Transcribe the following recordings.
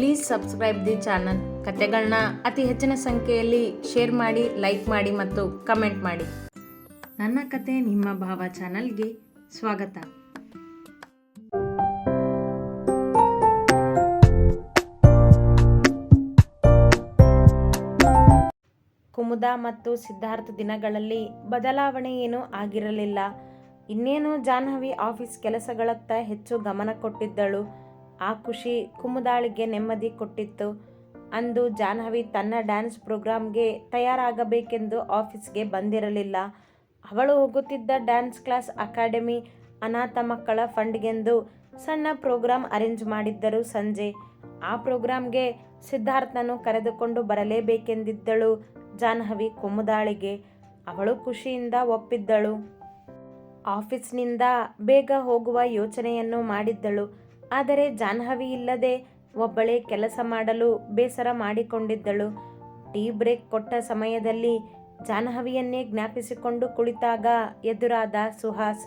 Please subscribe the channel ಕತೆಗಳನ್ನ ಅತಿ ಹೆಚ್ಚಿನ ಸಂಖ್ಯೆಯಲ್ಲಿ ಶೇರ್ ಮಾಡಿ ಲೈಕ್ ಮಾಡಿ ಮತ್ತು ಕಮೆಂಟ್ ಮಾಡಿ. ನನ್ನ ಕತೆ ನಿಮ್ಮ ಭಾವ ಚಾನಲ್ಗೆ ಸ್ವಾಗತ. ಕುಮುದ ಮತ್ತು ಸಿದ್ಧಾರ್ಥ ದಿನಗಳಲ್ಲಿ ಬದಲಾವಣೆ ಏನೂ ಆಗಿರಲಿಲ್ಲ. ಇನ್ನೇನು ಜಾಹ್ನವಿ ಆಫೀಸ್ ಕೆಲಸಗಳತ್ತ ಹೆಚ್ಚು ಗಮನ ಕೊಟ್ಟಿದ್ದಳು. ಆ ಖುಷಿ ಕುಮುದಾಳಿಗೆ ನೆಮ್ಮದಿ ಕೊಟ್ಟಿತ್ತು. ಅಂದು ಜಾಹ್ನವಿ ತನ್ನ ಡ್ಯಾನ್ಸ್ ಪ್ರೋಗ್ರಾಮ್ಗೆ ತಯಾರಾಗಬೇಕೆಂದು ಆಫೀಸ್ಗೆ ಬಂದಿರಲಿಲ್ಲ. ಅವಳು ಹೋಗುತ್ತಿದ್ದ ಡ್ಯಾನ್ಸ್ ಕ್ಲಾಸ್ ಅಕಾಡೆಮಿ ಅನಾಥ ಮಕ್ಕಳ ಫಂಡ್ಗೆಂದು ಸಣ್ಣ ಪ್ರೋಗ್ರಾಮ್ ಅರೇಂಜ್ ಮಾಡಿದ್ದರು ಸಂಜೆ. ಆ ಪ್ರೋಗ್ರಾಮ್ಗೆ ಸಿದ್ಧಾರ್ಥನು ಕರೆದುಕೊಂಡು ಬರಲೇಬೇಕೆಂದಿದ್ದಳು ಜಾಹ್ನವಿ ಕುಮುದಾಳಿಗೆ. ಅವಳು ಖುಷಿಯಿಂದ ಒಪ್ಪಿದ್ದಳು. ಆಫೀಸ್ನಿಂದ ಬೇಗ ಹೋಗುವ ಯೋಚನೆಯನ್ನು ಮಾಡಿದ್ದಳು. ಆದರೆ ಜಾಹ್ನವಿ ಇಲ್ಲದೆ ಒಬ್ಬಳೇ ಕೆಲಸ ಮಾಡಲು ಬೇಸರ ಮಾಡಿಕೊಂಡಿದ್ದಳು. ಟೀ ಬ್ರೇಕ್ ಕೊಟ್ಟ ಸಮಯದಲ್ಲಿ ಜಾಹ್ನವಿಯನ್ನೇ ಜ್ಞಾಪಿಸಿಕೊಂಡು ಕುಳಿತಾಗ ಎದುರಾದ ಸುಹಾಸ್,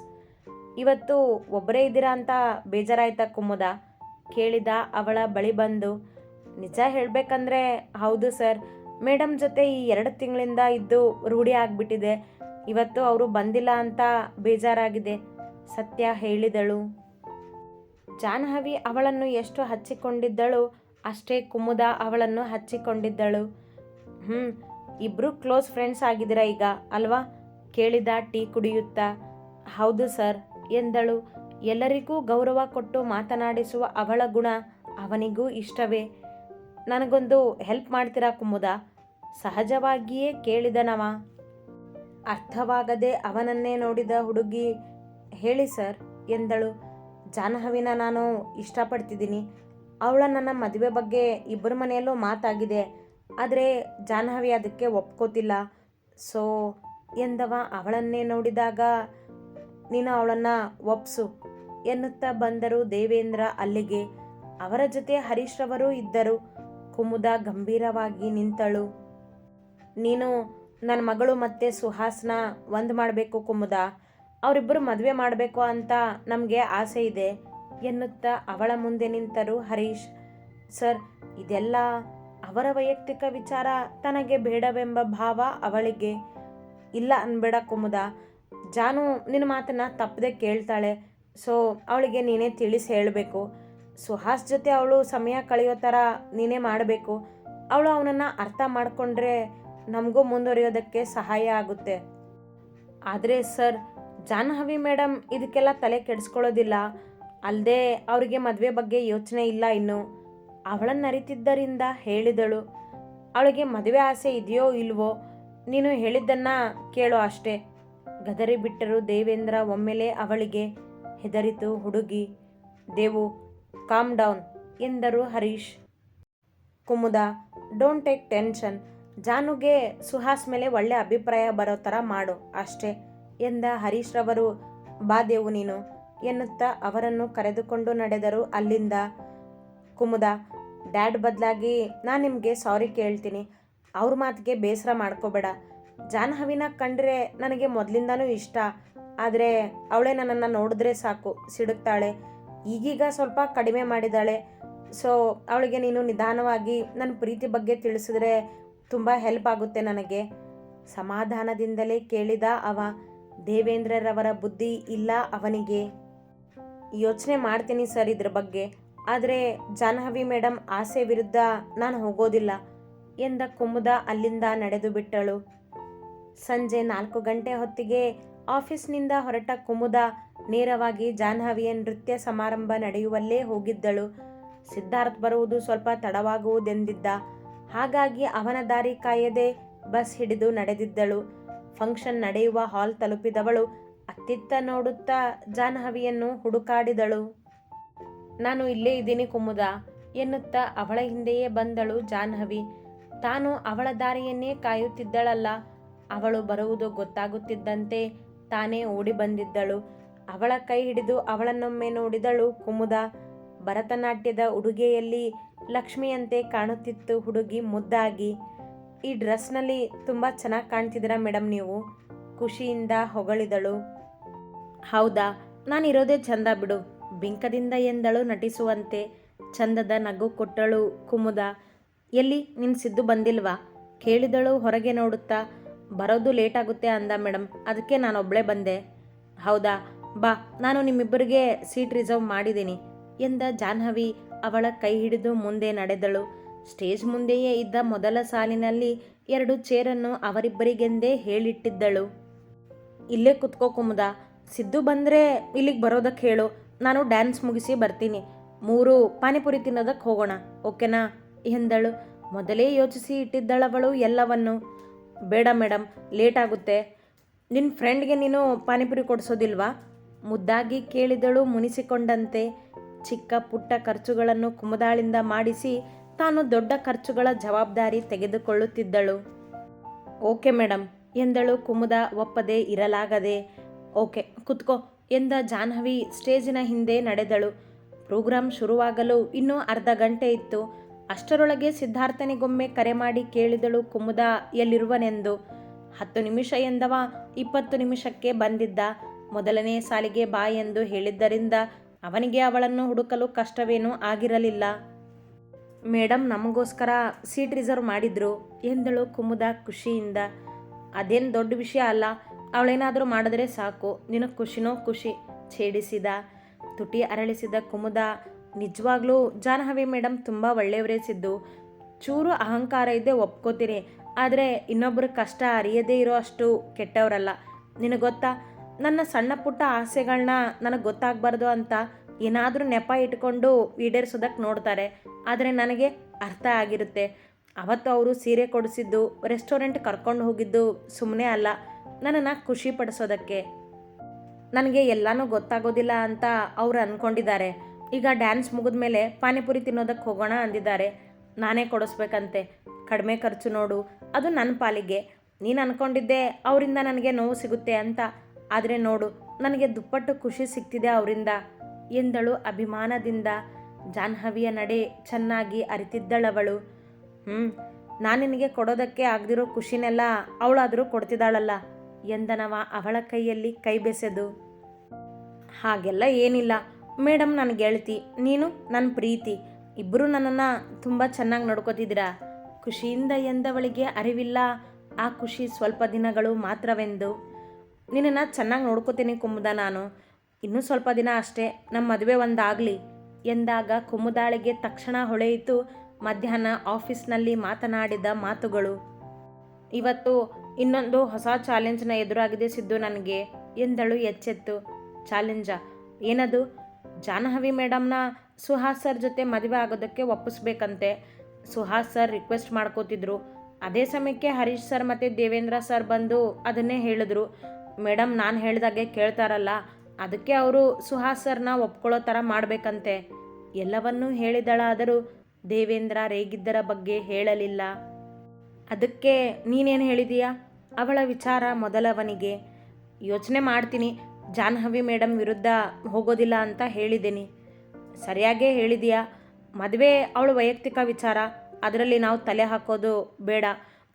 ಇವತ್ತು ಒಬ್ಬರೇ ಇದ್ದೀರಾ ಅಂತ ಬೇಜಾರಾಯ್ತಾ ಕುಮುದ? ಕೇಳಿದ ಅವಳ ಬಳಿ ಬಂದು, ನಿಜ ಹೇಳಬೇಕಂದ್ರೆ ಹೌದು ಸರ್. ಮೇಡಮ್ ಜೊತೆ ಈ ಎರಡು ತಿಂಗಳಿಂದ ಇದ್ದು ರೂಢಿ ಆಗಿಬಿಟ್ಟಿದೆ. ಇವತ್ತು ಅವರು ಬಂದಿಲ್ಲ ಅಂತ ಬೇಜಾರಾಗಿದೆ, ಸತ್ಯ ಹೇಳಿದಳು. ಜಾಹ್ನವಿ ಅವಳನ್ನು ಎಷ್ಟು ಹಚ್ಚಿಕೊಂಡಿದ್ದಳು? ಅಷ್ಟೇ ಕುಮುದ ಅವಳನ್ನು ಹಚ್ಚಿಕೊಂಡಿದ್ದಳು. ಹ್ಞೂ ಇಬ್ರು ಕ್ಲೋಸ್ ಫ್ರೆಂಡ್ಸ್ ಆಗಿದ್ದೀರ ಈಗ, ಅಲ್ವಾ? ಕೇಳಿದ ಟೀ ಕುಡಿಯುತ್ತಾ. ಹೌದು ಸರ್, ಎಂದಳು. ಎಲ್ಲರಿಗೂ ಗೌರವ ಕೊಟ್ಟು ಮಾತನಾಡಿಸುವ ಅವಳ ಗುಣ ಅವನಿಗೂ ಇಷ್ಟವೇ. ನನಗೊಂದು ಹೆಲ್ಪ್ ಮಾಡ್ತೀರಾ ಕುಮುದ? ಸಹಜವಾಗಿಯೇ ಕೇಳಿದನವ. ಅರ್ಥವಾಗದೆ ಅವನನ್ನೇ ನೋಡಿದ ಹುಡುಗಿ, ಹೇಳಿ ಸರ್, ಎಂದಳು. ಜಾಹ್ನವಿನ ನಾನು ಇಷ್ಟಪಡ್ತಿದ್ದೀನಿ. ಅವಳ ನನ್ನ ಮದುವೆ ಬಗ್ಗೆ ಇಬ್ಬರ ಮನೆಯಲ್ಲೂ ಮಾತಾಗಿದೆ. ಆದರೆ ಜಾಹ್ನವಿ ಅದಕ್ಕೆ ಒಪ್ಕೋತಿಲ್ಲ. ಸೊ, ಎಂದವ, ಅವಳನ್ನೇ ನೋಡಿದಾಗ ನೀನು ಅವಳನ್ನು ಒಪ್ಸು ಎನ್ನುತ್ತಾ ಬಂದರು ದೇವೇಂದ್ರ ಅಲ್ಲಿಗೆ. ಅವರ ಜೊತೆ ಹರೀಶ್ ರವರು ಇದ್ದರು. ಕುಮುದ ಗಂಭೀರವಾಗಿ ನಿಂತಳು. ನೀನು ನನ್ನ ಮಗಳು ಮತ್ತೆ ಸುಹಾಸ್ನ ಒಂದು ಮಾಡಬೇಕು ಕುಮುದ. ಅವರಿಬ್ಬರು ಮದುವೆ ಮಾಡಬೇಕು ಅಂತ ನಮಗೆ ಆಸೆ ಇದೆ ಎನ್ನುತ್ತಾ ಅವಳ ಮುಂದೆ ನಿಂತರು ಹರೀಶ್. ಸರ್, ಇದೆಲ್ಲ ಅವರ ವೈಯಕ್ತಿಕ ವಿಚಾರ, ತನಗೆ ಬೇಡವೆಂಬ ಭಾವ ಅವಳಿಗೆ. ಇಲ್ಲ ಅನ್ಬೇಡ ಕುಮುದ. ಜಾನು ನಿನ್ನ ಮಾತನ್ನ ತಪ್ಪದೆ ಕೇಳ್ತಾಳೆ. ಸೊ, ಅವಳಿಗೆ ನೀನೇ ತಿಳಿಸಿ ಹೇಳಬೇಕು. ಸುಹಾಸ್ ಜೊತೆ ಅವಳು ಸಮಯ ಕಳೆಯೋ ಥರ ನೀನೇ ಮಾಡಬೇಕು. ಅವಳು ಅವನನ್ನು ಅರ್ಥ ಮಾಡಿಕೊಂಡ್ರೆ ನಮಗೂ ಮುಂದುವರಿಯೋದಕ್ಕೆ ಸಹಾಯ ಆಗುತ್ತೆ. ಆದರೆ ಸರ್ ಜಾಹ್ನವಿ ಮೇಡಮ್ ಇದಕ್ಕೆಲ್ಲ ತಲೆ ಕೆಡಿಸ್ಕೊಳ್ಳೋದಿಲ್ಲ. ಅಲ್ಲದೆ ಅವರಿಗೆ ಮದುವೆ ಬಗ್ಗೆ ಯೋಚನೆ ಇಲ್ಲ ಇನ್ನು. ಅವಳನ್ನು ಅರಿತಿದ್ದರಿಂದ ಹೇಳಿದಳು. ಅವಳಿಗೆ ಮದುವೆ ಆಸೆ ಇದೆಯೋ ಇಲ್ವೋ, ನೀನು ಹೇಳಿದ್ದನ್ನು ಕೇಳೋ ಅಷ್ಟೇ. ಗದರಿ ಬಿಟ್ಟರು ದೇವೇಂದ್ರ ಒಮ್ಮೆಲೆ ಅವಳಿಗೆ ಹೆದರಿತು ಹುಡುಗಿ. ದೇವು ಕಾಮ್ ಡೌನ್ ಎಂದರು Harish. Kumuda don't take tension ಜಾನುಗೆ Suhas ಮೇಲೆ ಒಳ್ಳೆ ಅಭಿಪ್ರಾಯ ಬರೋ ಥರ ಮಾಡು, ಅಷ್ಟೇ. ಎಂದ ಹರೀಶ್ರವರು ಬಾ ದೇವು ನೀನು ಎನ್ನುತ್ತಾ ಅವರನ್ನು ಕರೆದುಕೊಂಡು ನಡೆದರು. ಅಲ್ಲಿಂದ, ಕುಮುದ, ಡ್ಯಾಡ್ ಬದಲಾಗಿ ನಾನು ನಿಮಗೆ ಸಾರಿ ಕೇಳ್ತೀನಿ. ಅವ್ರ ಮಾತಿಗೆ ಬೇಸರ ಮಾಡ್ಕೋಬೇಡ. ಜಾನ್ಹವಿನ ಕಂಡ್ರೆ ನನಗೆ ಮೊದಲಿಂದನೂ ಇಷ್ಟ. ಆದರೆ ಅವಳೇ ನನ್ನನ್ನು ನೋಡಿದ್ರೆ ಸಾಕು ಸಿಡುಕ್ತಾಳೆ ಈಗೀಗ ಸ್ವಲ್ಪ ಕಡಿಮೆ ಮಾಡಿದಾಳೆ. ಸೊ, ಅವಳಿಗೆ ನೀನು ನಿಧಾನವಾಗಿ ನನ್ನ ಪ್ರೀತಿ ಬಗ್ಗೆ ತಿಳಿಸಿದ್ರೆ ತುಂಬ ಹೆಲ್ಪ್ ಆಗುತ್ತೆ ನನಗೆ. ಸಮಾಧಾನದಿಂದಲೇ ಕೇಳಿದ ಅವ. ದೇವೇಂದ್ರರವರ ಬುದ್ಧಿ ಇಲ್ಲ ಅವನಿಗೆ. ಯೋಚನೆ ಮಾಡ್ತೀನಿ ಸರ್ ಇದ್ರ ಬಗ್ಗೆ. ಆದರೆ ಜಾಹ್ನವಿ ಮೇಡಮ್ ಆಸೆ ವಿರುದ್ಧ ನಾನು ಹೋಗೋದಿಲ್ಲ ಎಂದ ಕುಮುದ ಅಲ್ಲಿಂದ ನಡೆದು ಬಿಟ್ಟಳು. ಸಂಜೆ ನಾಲ್ಕು ಗಂಟೆ ಹೊತ್ತಿಗೆ ಆಫೀಸ್ನಿಂದ ಹೊರಟ ಕುಮುದ ನೇರವಾಗಿ ಜಾಹ್ನವಿಯ ನೃತ್ಯ ಸಮಾರಂಭ ನಡೆಯುವಲ್ಲೇ ಹೋಗಿದ್ದಳು. ಸಿದ್ಧಾರ್ಥ್ ಬರುವುದು ಸ್ವಲ್ಪ ತಡವಾಗುವುದೆಂದಿದ್ದ. ಹಾಗಾಗಿ ಅವನ ದಾರಿ ಕಾಯದೆ ಬಸ್ ಹಿಡಿದು ನಡೆದಿದ್ದಳು. ಫಂಕ್ಷನ್ ನಡೆಯುವ ಹಾಲ್ ತಲುಪಿದವಳು ಅತ್ತಿತ್ತ ನೋಡುತ್ತಾ ಜಾಹ್ನವಿಯನ್ನು ಹುಡುಕಾಡಿದಳು. ನಾನು ಇಲ್ಲೇ ಇದ್ದೀನಿ ಕುಮುದ, ಎನ್ನುತ್ತಾ ಅವಳ ಹಿಂದೆಯೇ ಬಂದಳು ಜಾನ್ಹವಿ ತಾನು ಅವಳ ದಾರಿಯನ್ನೇ ಕಾಯುತ್ತಿದ್ದಳಲ್ಲ. ಅವಳು ಬರುವುದು ಗೊತ್ತಾಗುತ್ತಿದ್ದಂತೆ ತಾನೇ ಓಡಿ ಬಂದಿದ್ದಳು. ಅವಳ ಕೈ ಹಿಡಿದು ಅವಳನ್ನೊಮ್ಮೆ ನೋಡಿದಳು ಕುಮುದ. ಭರತನಾಟ್ಯದ ಉಡುಗೆಯಲ್ಲಿ ಲಕ್ಷ್ಮಿಯಂತೆ ಕಾಣುತ್ತಿತ್ತು ಹುಡುಗಿ ಮುದ್ದಾಗಿ. ಈ ಡ್ರೆಸ್ನಲ್ಲಿ ತುಂಬ ಚೆನ್ನಾಗಿ ಕಾಣ್ತಿದ್ದೀರಾ ಮೇಡಮ್ ನೀವು? ಖುಷಿಯಿಂದ ಹೊಗಳಿದಳು. ಹೌದಾ? ನಾನಿರೋದೇ ಚಂದ ಬಿಡು. ಬಿಂಕದಿಂದ ಎಂದಳು ನಟಿಸುವಂತೆ. ಚಂದದ ನಗು ಕೊಟ್ಟಳು ಕುಮುದ. ಎಲ್ಲಿ? ನಿನ್ನ ಸಿದ್ದು ಬಂದಿಲ್ವಾ? ಕೇಳಿದಳು ಹೊರಗೆ ನೋಡುತ್ತಾ. ಬರೋದು ಲೇಟ್ ಆಗುತ್ತೆ ಅಂದ ಮೇಡಮ್. ಅದಕ್ಕೆ ನಾನೊಬ್ಬಳೇ ಬಂದೆ. ಹೌದಾ? ಬಾ, ನಾನು ನಿಮ್ಮಿಬ್ಬರಿಗೆ ಸೀಟ್ ರಿಸರ್ವ್ ಮಾಡಿದ್ದೀನಿ ಎಂದ ಜಾಹ್ನವಿ. ಅವಳ ಕೈ ಹಿಡಿದು ಮುಂದೆ ನಡೆದಳು. ಸ್ಟೇಜ್ ಮುಂದೆಯೇ ಇದ್ದ ಮೊದಲ ಸಾಲಿನಲ್ಲಿ ಎರಡು ಚೇರನ್ನು ಅವರಿಬ್ಬರಿಗೆಂದೇ ಹೇಳಿಟ್ಟಿದ್ದಳು. ಇಲ್ಲೇ ಕುತ್ಕೋ ಕುಮುದ ಸಿದ್ದು ಬಂದರೆ ಇಲ್ಲಿಗೆ ಬರೋದಕ್ಕೆ ಹೇಳು. ನಾನು ಡ್ಯಾನ್ಸ್ ಮುಗಿಸಿ ಬರ್ತೀನಿ. ಮೂರು ಪಾನಿಪುರಿ ತಿನ್ನೋದಕ್ಕೆ ಹೋಗೋಣ, ಓಕೆನಾ? ಎಂದಳು. ಮೊದಲೇ ಯೋಚಿಸಿ ಇಟ್ಟಿದ್ದಳವಳು ಎಲ್ಲವನ್ನು. ಬೇಡ ಮೇಡಮ್ ಲೇಟ್ ಆಗುತ್ತೆ. ನಿನ್ನ ಫ್ರೆಂಡ್ಗೆ ನೀನು ಪಾನಿಪುರಿ ಕೊಡಿಸೋದಿಲ್ವಾ? ಮುದ್ದಾಗಿ ಕೇಳಿದಳು ಮುನಿಸಿಕೊಂಡಂತೆ. ಚಿಕ್ಕ ಪುಟ್ಟ ಖರ್ಚುಗಳನ್ನು ಕುಮುದಾಳಿಂದ ಮಾಡಿಸಿ ತಾನು ದೊಡ್ಡ ಖರ್ಚುಗಳ ಜವಾಬ್ದಾರಿ ತೆಗೆದುಕೊಳ್ಳುತ್ತಿದ್ದಳು. ಓಕೆ ಮೇಡಮ್ ಎಂದಳು ಕುಮುದ ಒಪ್ಪದೆ ಇರಲಾಗದೆ. ಓಕೆ, ಕುತ್ಕೋ, ಎಂದ ಜಾಹ್ನವಿ ಸ್ಟೇಜಿನ ಹಿಂದೆ ನಡೆದಳು. ಪ್ರೋಗ್ರಾಂ ಶುರುವಾಗಲು ಇನ್ನೂ ಅರ್ಧ ಗಂಟೆ ಇತ್ತು. ಅಷ್ಟರೊಳಗೆ ಸಿದ್ಧಾರ್ಥನಿಗೊಮ್ಮೆ ಕರೆ ಮಾಡಿ ಕೇಳಿದಳು ಕುಮುದ ಎಲ್ಲಿರುವನೆಂದು. ಹತ್ತು ನಿಮಿಷ ಎಂದವ, ಇಪ್ಪತ್ತು ನಿಮಿಷಕ್ಕೆ ಬಂದಿದ್ದ. ಮೊದಲನೇ ಸಾಲಿಗೆ ಬಾ ಎಂದು ಹೇಳಿದ್ದರಿಂದ ಅವನಿಗೆ ಅವಳನ್ನು ಹುಡುಕಲು ಕಷ್ಟವೇನೂ ಆಗಿರಲಿಲ್ಲ. ಮೇಡಮ್ ನಮಗೋಸ್ಕರ ಸೀಟ್ ರಿಸರ್ವ್ ಮಾಡಿದ್ರು. ಎಂದಳು ಕುಮುದ ಖುಷಿಯಿಂದ. ಅದೇನು ದೊಡ್ಡ ವಿಷಯ ಅಲ್ಲ, ಅವಳೇನಾದರೂ ಮಾಡಿದ್ರೆ ಸಾಕು. ನಿನಗೆ ಖುಷಿನೋ ಖುಷಿ ಛೇಡಿಸಿದ. ತುಟಿ ಅರಳಿಸಿದ ಕುಮುದ, ನಿಜವಾಗ್ಲೂ ಜಾಹ್ನವಿ ಮೇಡಮ್ ತುಂಬ ಒಳ್ಳೆಯವರೇ ಸಿದ್ದು. ಚೂರು ಅಹಂಕಾರ ಇದ್ದೇ ಒಪ್ಕೋತೀನಿ ಆದರೆ ಇನ್ನೊಬ್ಬರ ಕಷ್ಟ ಅರಿಯದೇ ಇರೋ ಅಷ್ಟು ಕೆಟ್ಟವರಲ್ಲ. ನಿನಗೆ ಗೊತ್ತಾ, ನನ್ನ ಸಣ್ಣ ಪುಟ್ಟ ಆಸೆಗಳನ್ನ ನನಗೆ ಗೊತ್ತಾಗಬಾರ್ದು ಅಂತ ಏನಾದರೂ ನೆಪ ಇಟ್ಕೊಂಡು ಈಡೇರಿಸೋದಕ್ಕೆ ನೋಡ್ತಾರೆ. ಆದರೆ ನನಗೆ ಅರ್ಥ ಆಗಿರುತ್ತೆ. ಅವತ್ತು ಅವರು ಸೀರೆ ಕೊಡಿಸಿದ್ದು, ರೆಸ್ಟೋರೆಂಟ್ ಕರ್ಕೊಂಡು ಹೋಗಿದ್ದು ಸುಮ್ಮನೆ ಅಲ್ಲ. ನನ್ನನ್ನು ಖುಷಿ ಪಡಿಸೋದಕ್ಕೆ ನನಗೆ ಎಲ್ಲನೂ ಗೊತ್ತಾಗೋದಿಲ್ಲ ಅಂತ ಅವ್ರು ಅಂದ್ಕೊಂಡಿದ್ದಾರೆ ಈಗ ಡ್ಯಾನ್ಸ್ ಮುಗಿದ ಮೇಲೆ ಪಾನಿಪುರಿ ತಿನ್ನೋದಕ್ಕೆ ಹೋಗೋಣ ಅಂದಿದ್ದಾರೆ. ನಾನೇ ಕೊಡಿಸ್ಬೇಕಂತೆ. ಕಡಿಮೆ ಖರ್ಚು ನೋಡು. ಅದು ನನ್ನ ಪಾಲಿಗೆ. ನೀನು ಅಂದ್ಕೊಂಡಿದ್ದೆ ಅವರಿಂದ ನನಗೆ ನೋವು ಸಿಗುತ್ತೆ ಅಂತ. ಆದರೆ ನೋಡು, ನನಗೆ ದುಪ್ಪಟ್ಟು ಖುಷಿ ಸಿಗ್ತಿದೆ ಅವರಿಂದ. ಎಂದಳು ಅಭಿಮಾನದಿಂದ. ಜಾಹ್ನವಿಯ ನಡೆ ಚೆನ್ನಾಗಿ ಅರಿತಿದ್ದಳವಳು. ಹ್ಞೂ ನಾನು ನಿನಗೆ ಕೊಡೋದಕ್ಕೆ ಆಗದಿರೋ ಖುಷಿನೆಲ್ಲ ಅವಳಾದರೂ ಕೊಡ್ತಿದ್ದಾಳಲ್ಲ ಎಂದನವ ಅವಳ ಕೈಯಲ್ಲಿ ಕೈ ಬೆಸೆದು. ಹಾಗೆಲ್ಲ ಏನಿಲ್ಲ ಮೇಡಮ್ ನನ್ನ ಗೆಳತಿ ನೀನು ನನ್ನ ಪ್ರೀತಿ ಇಬ್ಬರು ನನ್ನನ್ನು ತುಂಬ ಚೆನ್ನಾಗಿ ನೋಡ್ಕೋತಿದ್ದೀರಾ. ಖುಷಿಯಿಂದ ಎಂದವಳಿಗೆ ಅರಿವಿಲ್ಲ, ಆ ಖುಷಿ ಸ್ವಲ್ಪ ದಿನಗಳು ಮಾತ್ರವೆಂದು. ನಿನ್ನನ್ನು ಚೆನ್ನಾಗಿ ನೋಡ್ಕೋತೀನಿ ಕುಮುದ ನಾನು ಇನ್ನೂ ಸ್ವಲ್ಪ ದಿನ ಅಷ್ಟೇ ನಮ್ಮ ಮದುವೆ ಒಂದಾಗಲಿ ಎಂದಾಗ ಕುಮುದಾಳಿಗೆ ತಕ್ಷಣ ಹೊಳೆಯಿತು ಮಧ್ಯಾಹ್ನ ಆಫೀಸ್ನಲ್ಲಿ ಮಾತನಾಡಿದ ಮಾತುಗಳು. ಇವತ್ತು ಇನ್ನೊಂದು ಹೊಸ ಚಾಲೆಂಜ್ನ ಎದುರಾಗಿದೆ ಸಿದ್ದು ನನಗೆ, ಎಂದಳು ಎಚ್ಚೆತ್ತು. ಚಾಲೆಂಜ? ಏನದು? ಜಾನಹವಿ ಮೇಡಮ್ನ ಸುಹಾಸ್ ಸರ್ ಜೊತೆ ಮದುವೆ ಆಗೋದಕ್ಕೆ ಒಪ್ಪಿಸ್ಬೇಕಂತೆ. ಸುಹಾಸ್ ಸರ್ ರಿಕ್ವೆಸ್ಟ್ ಮಾಡ್ಕೋತಿದ್ರು. ಅದೇ ಸಮಯಕ್ಕೆ ಹರೀಶ್ ಸರ್ ಮತ್ತು ದೇವೇಂದ್ರ ಸರ್ ಬಂದು ಅದನ್ನೇ ಹೇಳಿದ್ರು. ಮೇಡಮ್ ನಾನು ಹೇಳಿದಾಗೆ ಕೇಳ್ತಾರಲ್ಲ ಅದಕ್ಕೆ ಅವರು, ಸುಹಾಸರ್ನ ಸರ್ನ ಒಪ್ಕೊಳ್ಳೋ ಥರ ಮಾಡಬೇಕಂತೆ. ಎಲ್ಲವನ್ನೂ ಹೇಳಿದಳಾದರೂ ದೇವೇಂದ್ರ ರೇಗಿದ್ದರ ಬಗ್ಗೆ ಹೇಳಲಿಲ್ಲ. ಅದಕ್ಕೆ ನೀನೇನು ಹೇಳಿದೀಯಾ? ಅವಳ ವಿಚಾರ ಮೊದಲವನಿಗೆ. ಯೋಚನೆ ಮಾಡ್ತೀನಿ. ಜಾಹ್ನವಿ ಮೇಡಮ್ ವಿರುದ್ಧ ಹೋಗೋದಿಲ್ಲ ಅಂತ ಹೇಳಿದ್ದೀನಿ. ಸರಿಯಾಗೇ ಹೇಳಿದೀಯಾ? ಮದುವೆ ಅವಳ ವೈಯಕ್ತಿಕ ವಿಚಾರ. ಅದರಲ್ಲಿ ನಾವು ತಲೆ ಹಾಕೋದು ಬೇಡ.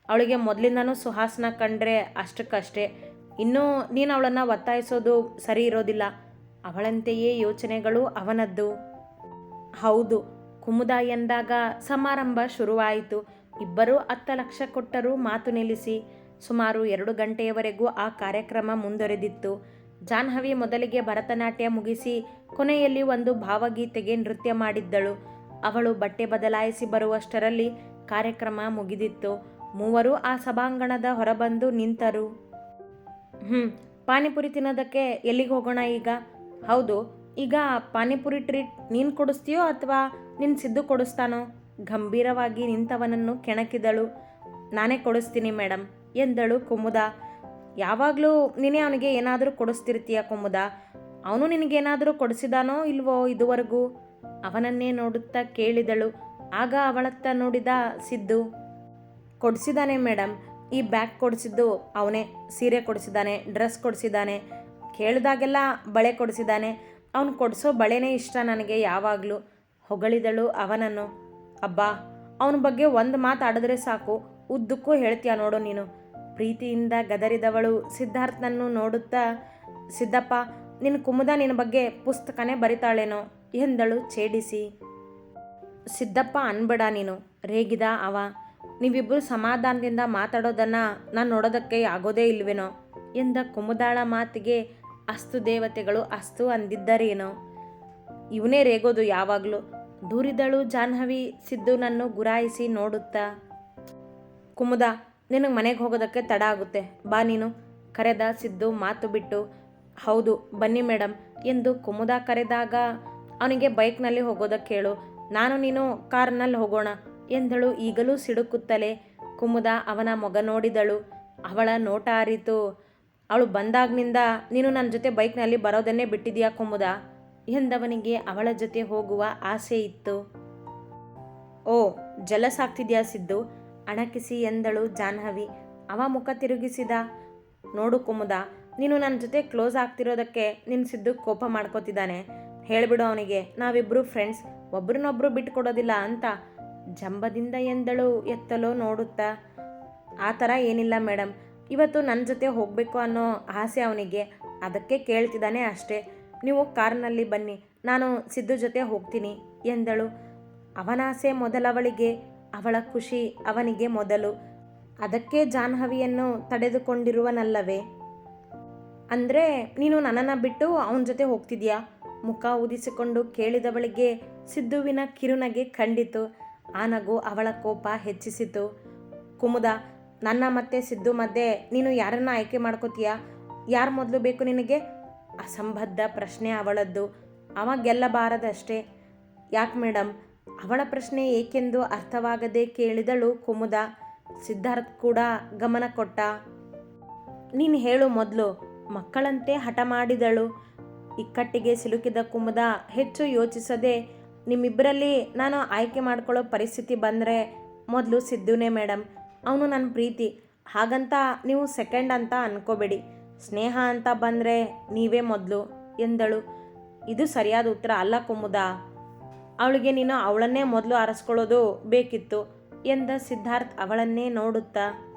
ಅವಳಿಗೆ ಮೊದಲಿಂದನೂ ಸುಹಾಸನ ಕಂಡ್ರೆ ಅಷ್ಟಕ್ಕಷ್ಟೇ. ಇನ್ನೂ ನೀನು ಅವಳನ್ನು ಒತ್ತಾಯಿಸೋದು ಸರಿ ಇರೋದಿಲ್ಲ. ಅವಳಂತೆಯೇ ಯೋಚನೆಗಳು ಅವನದ್ದು. ಹೌದು, ಕುಮುದ ಎಂದಾಗ ಸಮಾರಂಭ ಶುರುವಾಯಿತು. ಇಬ್ಬರೂ ಹತ್ತು ಲಕ್ಷ ಕೊಟ್ಟರೂ ಮಾತು ನಿಲ್ಲಿಸಿ. ಸುಮಾರು ಎರಡು ಗಂಟೆಯವರೆಗೂ ಆ ಕಾರ್ಯಕ್ರಮ ಮುಂದುವರೆದಿತ್ತು ಜಾಹ್ನವಿ ಮೊದಲಿಗೆ ಭರತನಾಟ್ಯ ಮುಗಿಸಿ ಕೊನೆಯಲ್ಲಿ ಒಂದು ಭಾವಗೀತೆಗೆ ನೃತ್ಯ ಮಾಡಿದ್ದಳು. ಅವಳು ಬಟ್ಟೆ ಬದಲಾಯಿಸಿ ಬರುವಷ್ಟರಲ್ಲಿ ಕಾರ್ಯಕ್ರಮ ಮುಗಿದಿತ್ತು. ಮೂವರು ಆ ಸಭಾಂಗಣದ ಹೊರಬಂದು ನಿಂತರು. ಹ್ಞೂ ಪಾನಿಪುರಿ ತಿನ್ನೋದಕ್ಕೆ ಎಲ್ಲಿಗೆ ಹೋಗೋಣ ಈಗ? ಹೌದು, ಈಗ ಪಾನಿಪುರಿ ಟ್ರೀಟ್ ನೀನು ಕೊಡಿಸ್ತೀಯೋ ಅಥವಾ ನಿನ್ನ ಸಿದ್ದು ಕೊಡಿಸ್ತಾನೋ? ಗಂಭೀರವಾಗಿ ನಿಂತವನನ್ನು ಕೆಣಕಿದಳು. ನಾನೇ ಕೊಡಿಸ್ತೀನಿ ಮೇಡಮ್ ಎಂದಳು ಕುಮುದ. ಯಾವಾಗಲೂ ನೀನೇ ಅವನಿಗೆ ಏನಾದರೂ ಕೊಡಿಸ್ತಿರ್ತೀಯ ಕುಮುದ? ಅವನು ನಿನಗೇನಾದರೂ ಕೊಡಿಸಿದಾನೋ ಇಲ್ವೋ ಇದುವರೆಗೂ? ಅವನನ್ನೇ ನೋಡುತ್ತಾ ಕೇಳಿದಳು. ಆಗ ಅವಳತ್ತ ನೋಡಿದ ಸಿದ್ದು, ಕೊಡಿಸಿದಾನೆ ಮೇಡಮ್ ಈ ಬ್ಯಾಗ್ ಕೊಡಿಸಿದ್ದು ಅವನೇ, ಸೀರೆ ಕೊಡಿಸಿದ್ದಾನೆ, ಡ್ರೆಸ್ ಕೊಡಿಸಿದ್ದಾನೆ, ಕೇಳಿದಾಗೆಲ್ಲ ಬಳೆ ಕೊಡಿಸಿದ್ದಾನೆ. ಅವನು ಕೊಡಿಸೋ ಬಳೆನೇ ಇಷ್ಟ ನನಗೆ ಯಾವಾಗಲೂ. ಹೊಗಳಿದಳು ಅವನನ್ನು. ಅಬ್ಬಾ, ಅವನ ಬಗ್ಗೆ ಒಂದು ಮಾತಾಡಿದ್ರೆ ಸಾಕು. ಉದ್ದಕ್ಕೂ ಹೇಳ್ತೀಯ ನೋಡು ನೀನು. ಪ್ರೀತಿಯಿಂದ ಗದರಿದವಳು ಸಿದ್ಧಾರ್ಥನನ್ನು ನೋಡುತ್ತಾ, ಸಿದ್ದಪ್ಪ ನಿನ್ನ ಕುಮುದ ನಿನ್ನ ಬಗ್ಗೆ ಪುಸ್ತಕನೇ ಬರಿತಾಳೇನೋ ಎಂದಳು ಛೇಡಿಸಿ. ಸಿದ್ದಪ್ಪ ಅನ್ಬೇಡ ನೀನು. ರೇಗಿದ ಅವ. ನೀವಿಬ್ಬರು ಸಮಾಧಾನದಿಂದ ಮಾತಾಡೋದನ್ನು ನಾನು ನೋಡೋದಕ್ಕೆ ಆಗೋದೇ ಇಲ್ವೇನೋ? ಎಂದ ಕುಮುದಾಳ ಮಾತಿಗೆ, ಅಸ್ತು ದೇವತೆಗಳು ಅಸ್ತು ಅಂದಿದ್ದರೇನೋ? ಇವನೇ ರೇಗೋದು ಯಾವಾಗಲೂ. ದೂರಿದಳು ಜಾಹ್ನವಿ ಸಿದ್ದುನನ್ನು ಗುರಾಯಿಸಿ ನೋಡುತ್ತಾ. ಕುಮುದ, ನಿನಗೆ ಮನೆಗೆ ಹೋಗೋದಕ್ಕೆ ತಡ ಆಗುತ್ತೆ. ಬಾ ನೀನು. ಕರೆದ ಸಿದ್ದು ಮಾತು ಬಿಟ್ಟು, ಹೌದು, ಬನ್ನಿ ಮೇಡಮ್ ಎಂದು ಕುಮುದ ಕರೆದಾಗ, ಅವನಿಗೆ ಬೈಕ್ನಲ್ಲಿ ಹೋಗೋದಕ್ಕೆ ಹೇಳು ನಾನು ನೀನು ಕಾರ್ನಲ್ಲಿ ಹೋಗೋಣ. ಎಂದಳು. ಈಗಲೂ ಸಿಡುಕುತ್ತಲೇ ಕುಮುದ ಅವನ ಮೊಗ ನೋಡಿದಳು. ಅವಳ ನೋಟ ಅರಿತು ಅವಳು ಬಂದಾಗ್ನಿಂದ ನೀನು ನನ್ನ ಜೊತೆ ಬೈಕ್ನಲ್ಲಿ ಬರೋದನ್ನೇ ಬಿಟ್ಟಿದೀಯಾ ಕುಮುದ? ಎಂದವನಿಗೆ ಅವಳ ಜೊತೆ ಹೋಗುವ ಆಸೆ ಇತ್ತು. ಓ ಜಲ ಸಾಕ್ತಿದ್ಯಾ ಸಿದ್ದು? ಅಣಕಿಸಿ ಎಂದಳು ಜಾಹ್ನವಿ. ಅವ ಮುಖ ತಿರುಗಿಸಿದ. ನೋಡು ಕುಮುದ, ನೀನು ನನ್ನ ಜೊತೆ ಕ್ಲೋಸ್ ಆಗ್ತಿರೋದಕ್ಕೆ ನಿನ್ನ ಸಿದ್ದು ಕೋಪ ಮಾಡ್ಕೋತಿದ್ದಾನೆ. ಹೇಳಿಬಿಡು ಅವನಿಗೆ. ನಾವಿಬ್ಬರು ಫ್ರೆಂಡ್ಸ್. ಒಬ್ರನ್ನೊಬ್ರು ಬಿಟ್ಕೊಡೋದಿಲ್ಲ ಅಂತ ಜಂಬದಿಂದ ಎಂದಳು ಎತ್ತಲೋ ನೋಡುತ್ತಾ. ಆ ಥರ ಏನಿಲ್ಲ ಮೇಡಮ್ ಇವತ್ತು ನನ್ನ ಜೊತೆ ಹೋಗಬೇಕು ಅನ್ನೋ ಆಸೆ ಅವನಿಗೆ. ಅದಕ್ಕೆ ಕೇಳ್ತಿದ್ದಾನೆ ಅಷ್ಟೇ. ನೀವು ಕಾರ್ನಲ್ಲಿ ಬನ್ನಿ. ನಾನು ಸಿದ್ದು ಜೊತೆ ಹೋಗ್ತೀನಿ ಎಂದಳು. ಅವನಾಸೆ ಮೊದಲವಳಿಗೆ, ಅವಳ ಖುಷಿ ಅವನಿಗೆ ಮೊದಲು. ಅದಕ್ಕೆ ಜಾಹ್ನವಿಯನ್ನು ತಡೆದುಕೊಂಡಿರುವನಲ್ಲವೇ? ಅಂದರೆ ನೀನು ನನ್ನನ್ನು ಬಿಟ್ಟು ಅವನ ಜೊತೆ ಹೋಗ್ತಿದ್ಯಾ? ಮುಖ ಊದಿಸಿಕೊಂಡು ಕೇಳಿದವಳಿಗೆ ಸಿದ್ದುವಿನ ಕಿರುನಗೆ ಕಂಡಿತು. ಆ ನಗು ಅವಳ ಕೋಪ ಹೆಚ್ಚಿಸಿತು ಕುಮುದ, ನನ್ನ ಮತ್ತೆ ಸಿದ್ದು ಮಧ್ಯೆ ನೀನು ಯಾರನ್ನ ಆಯ್ಕೆ ಮಾಡ್ಕೋತೀಯಾ? ಯಾರು ಮೊದಲು ಬೇಕು ನಿನಗೆ? ಅಸಂಬದ್ಧ ಪ್ರಶ್ನೆ ಅವಳದ್ದು. ಅವ ಗೆಲ್ಲಬಾರದಷ್ಟೇ. ಯಾಕೆ ಮೇಡಮ್ ಅವಳ ಪ್ರಶ್ನೆ ಏಕೆಂದು ಅರ್ಥವಾಗದೆ ಕೇಳಿದಳು ಕುಮುದ. ಸಿದ್ಧಾರ್ಥ್ ಕೂಡ ಗಮನ ಕೊಟ್ಟ. ನೀನು ಹೇಳು ಮೊದಲು. ಮಕ್ಕಳಂತೆ ಹಠ ಮಾಡಿದಳು. ಇಕ್ಕಟ್ಟಿಗೆ ಸಿಲುಕಿದ ಕುಮುದ ಹೆಚ್ಚು ಯೋಚಿಸದೆ ನಿಮ್ಮಿಬ್ಬರಲ್ಲಿ ನಾನು ಆಯ್ಕೆ ಮಾಡ್ಕೊಳ್ಳೋ ಪರಿಸ್ಥಿತಿ ಬಂದರೆ ಮೊದಲು ಸಿದ್ದುನೇ ಮೇಡಮ್. ಅವನು ನನ್ನ ಪ್ರೀತಿ. ಹಾಗಂತ ನೀವು ಸೆಕೆಂಡ್ ಅಂತ ಅನ್ಕೋಬೇಡಿ. ಸ್ನೇಹ ಅಂತ ಬಂದರೆ ನೀವೇ ಮೊದಲು ಎಂದಳು. ಇದು ಸರಿಯಾದ ಉತ್ತರ ಅಲ್ಲ ಕುಮುದ. ಅವಳಿಗೆ ನೀನು ಅವಳನ್ನೇ ಮೊದಲು ಆರಿಸ್ಕೊಳ್ಳೋದು ಬೇಕಿತ್ತು ಎಂದ ಸಿದ್ಧಾರ್ಥ್ ಅವಳನ್ನೇ ನೋಡುತ್ತಾ.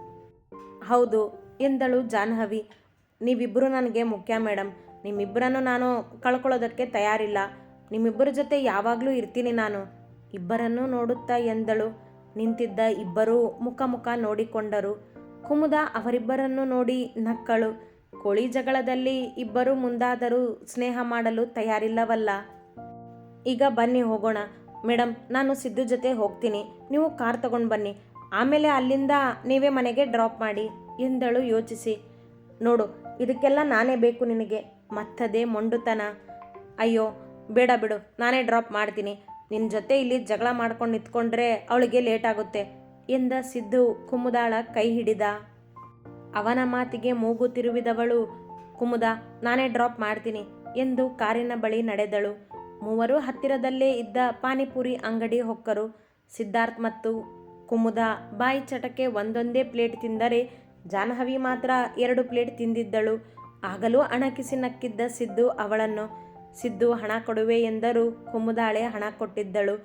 ಹೌದು ಎಂದಳು ಜಾಹ್ನವಿ. ನೀವಿಬ್ಬರು ನನಗೆ ಮುಖ್ಯ ಮೇಡಮ್. ನಿಮ್ಮಿಬ್ಬರನ್ನು ನಾನು ಕಳ್ಕೊಳ್ಳೋದಕ್ಕೆ ತಯಾರಿಲ್ಲ. ನಿಮ್ಮಿಬ್ಬರ ಜೊತೆ ಯಾವಾಗಲೂ ಇರ್ತೀನಿ ನಾನು. ಇಬ್ಬರನ್ನೂ ನೋಡುತ್ತಾ ಎಂದಳು. ನಿಂತಿದ್ದ ಇಬ್ಬರೂ ಮುಖ ಮುಖ ನೋಡಿಕೊಂಡರು. ಕುಮುದ ಅವರಿಬ್ಬರನ್ನು ನೋಡಿ ನಕ್ಕಳು. ಕೋಳಿ ಜಗಳದಲ್ಲಿ ಇಬ್ಬರು ಮುಂದಾದರೂ ಸ್ನೇಹ ಮಾಡಲು ತಯಾರಿಲ್ಲವಲ್ಲ. ಈಗ ಬನ್ನಿ ಹೋಗೋಣ. ಮೇಡಮ್ ನಾನು ಸಿದ್ದು ಜೊತೆ ಹೋಗ್ತೀನಿ. ನೀವು ಕಾರ್ ತಗೊಂಡು ಬನ್ನಿ. ಆಮೇಲೆ ಅಲ್ಲಿಂದ ನೀವೇ ಮನೆಗೆ ಡ್ರಾಪ್ ಮಾಡಿ ಎಂದಳು ಯೋಚಿಸಿ. ನೋಡು, ಇದಕ್ಕೆಲ್ಲ ನಾನೇ ಬೇಕು ನಿನಗೆ. ಮತ್ತದೇ ಮೊಂಡುತನ. ಅಯ್ಯೋ ಬೇಡ ಬಿಡು, ನಾನೇ ಡ್ರಾಪ್ ಮಾಡ್ತೀನಿ. ನಿನ್ನ ಜೊತೆ ಇಲ್ಲಿ ಜಗಳ ಮಾಡ್ಕೊಂಡು ನಿಂತ್ಕೊಂಡ್ರೆ ಅವಳಿಗೆ ಲೇಟ್ ಆಗುತ್ತೆ ಎಂದ ಸಿದ್ದು ಕುಮುದಾಳ ಕೈ ಹಿಡಿದ. ಅವನ ಮಾತಿಗೆ ಮೂಗು ತಿರುವಿದವಳು, ಕುಮುದ, ನಾನೇ ಡ್ರಾಪ್ ಮಾಡ್ತೀನಿ ಎಂದು ಕಾರಿನ ಬಳಿ ನಡೆದಳು. ಮೂವರು ಹತ್ತಿರದಲ್ಲೇ ಇದ್ದ ಪಾನಿಪುರಿ ಅಂಗಡಿ ಹೊಕ್ಕರು, ಸಿದ್ಧಾರ್ಥ್ ಮತ್ತು ಕುಮುದ. ಬಾಯಿ ಚಟಕ್ಕೆ ಒಂದೊಂದೇ ಪ್ಲೇಟ್ ತಿಂದರೆ ಜಾಹ್ನವಿ ಮಾತ್ರ ಎರಡು ಪ್ಲೇಟ್ ತಿಂದಿದ್ದಳು. ಆಗಲೂ ಅಣಕಿಸಿ ನಕ್ಕಿದ್ದ ಸಿದ್ದು ಅವಳನ್ನು ಸಿದ್ದು ಹಣ ಕೊಡುವೆ ಎಂದರೂ. ಕುಮುದಾಳೆ ಹಣ ಕೊಟ್ಟಿದ್ದಳು.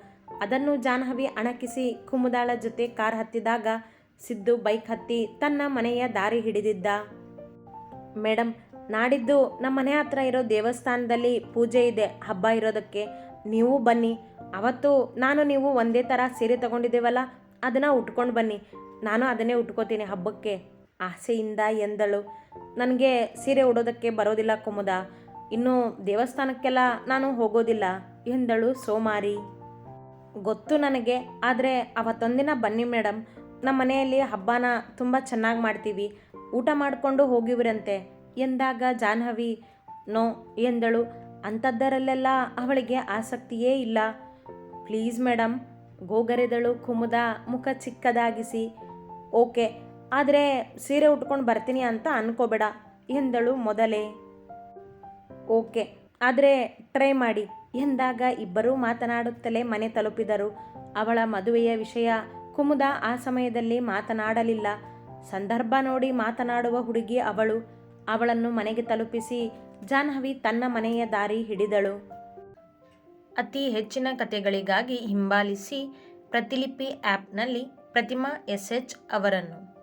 ಅದನ್ನು ಜಾಹ್ನವಿ ಅಣಕಿಸಿ ಕುಮುದಾಳ ಜೊತೆ ಕಾರ್ ಹತ್ತಿದಾಗ ಸಿದ್ದು ಬೈಕ್ ಹತ್ತಿ ತನ್ನ ಮನೆಯ ದಾರಿ ಹಿಡಿದಿದ್ದ. ಮೇಡಮ್ ನಾಡಿದ್ದು ನಮ್ಮ ಮನೆ ಹತ್ರ ಇರೋ ದೇವಸ್ಥಾನದಲ್ಲಿ ಪೂಜೆ ಇದೆ. ಹಬ್ಬ ಇರೋದಕ್ಕೆ ನೀವು ಬನ್ನಿ. ಅವತ್ತು ನಾನು ನೀವು ಒಂದೇ ಥರ ಸೀರೆ ತಗೊಂಡಿದ್ದೇವಲ್ಲ, ಅದನ್ನು ಉಟ್ಕೊಂಡು ಬನ್ನಿ. ನಾನು ಅದನ್ನೇ ಉಟ್ಕೋತೀನಿ ಹಬ್ಬಕ್ಕೆ. ಆಸೆಯಿಂದ, ಎಂದಳು. ನನಗೆ ಸೀರೆ ಉಡೋದಕ್ಕೆ ಬರೋದಿಲ್ಲ ಕುಮುದ. ಇನ್ನು ದೇವಸ್ಥಾನಕ್ಕೆಲ್ಲ ನಾನು ಹೋಗೋದಿಲ್ಲ. ಎಂದಳು ಸೋಮಾರಿ. ಗೊತ್ತು ನನಗೆ, ಆದರೆ ಅವತ್ತೊಂದಿನ ಬನ್ನಿ ಮೇಡಮ್ ನಮ್ಮ ಮನೆಯಲ್ಲಿ ಹಬ್ಬನ ತುಂಬ ಚೆನ್ನಾಗಿ ಮಾಡ್ತೀವಿ. ಊಟ ಮಾಡಿಕೊಂಡು ಹೋಗಿವ್ರಂತೆ. ಎಂದಾಗ ಜಾಹ್ನವಿ, ನೋ, ಎಂದಳು. ಅಂಥದ್ದರಲ್ಲೆಲ್ಲ ಅವಳಿಗೆ ಆಸಕ್ತಿಯೇ ಇಲ್ಲ. ಪ್ಲೀಸ್ ಮೇಡಮ್ ಗೋಗರೆದಳು ಕುಮುದ ಮುಖ ಚಿಕ್ಕದಾಗಿಸಿ. ಓಕೆ, ಆದರೆ ಸೀರೆ ಉಟ್ಕೊಂಡು ಬರ್ತೀನಿ ಅಂತ ಅನ್ಕೋಬೇಡ, ಎಂದಳು ಮೊದಲೇ. ಓಕೆ. ಆದರೆ ಟ್ರೈ ಮಾಡಿ. ಎಂದಾಗ ಇಬ್ಬರೂ ಮಾತನಾಡುತ್ತಲೇ ಮನೆ ತಲುಪಿದರು. ಅವಳ ಮದುವೆಯ ವಿಷಯ ಕುಮುದ ಆ ಸಮಯದಲ್ಲಿ ಮಾತನಾಡಲಿಲ್ಲ. ಸಂದರ್ಭ ನೋಡಿ ಮಾತನಾಡುವ ಹುಡುಗಿ ಅವಳು. ಅವಳನ್ನು ಮನೆಗೆ ತಲುಪಿಸಿ ಜಾಹ್ನವಿ ತನ್ನ ಮನೆಯ ದಾರಿ ಹಿಡಿದಳು. ಅತಿ ಹೆಚ್ಚಿನ ಕಥೆಗಳಿಗಾಗಿ ಹಿಂಬಾಲಿಸಿ ಪ್ರತಿಲಿಪಿ ಆ್ಯಪ್ನಲ್ಲಿ ಪ್ರತಿಮಾ ಎಸ್ ಎಚ್ ಅವರನ್ನು.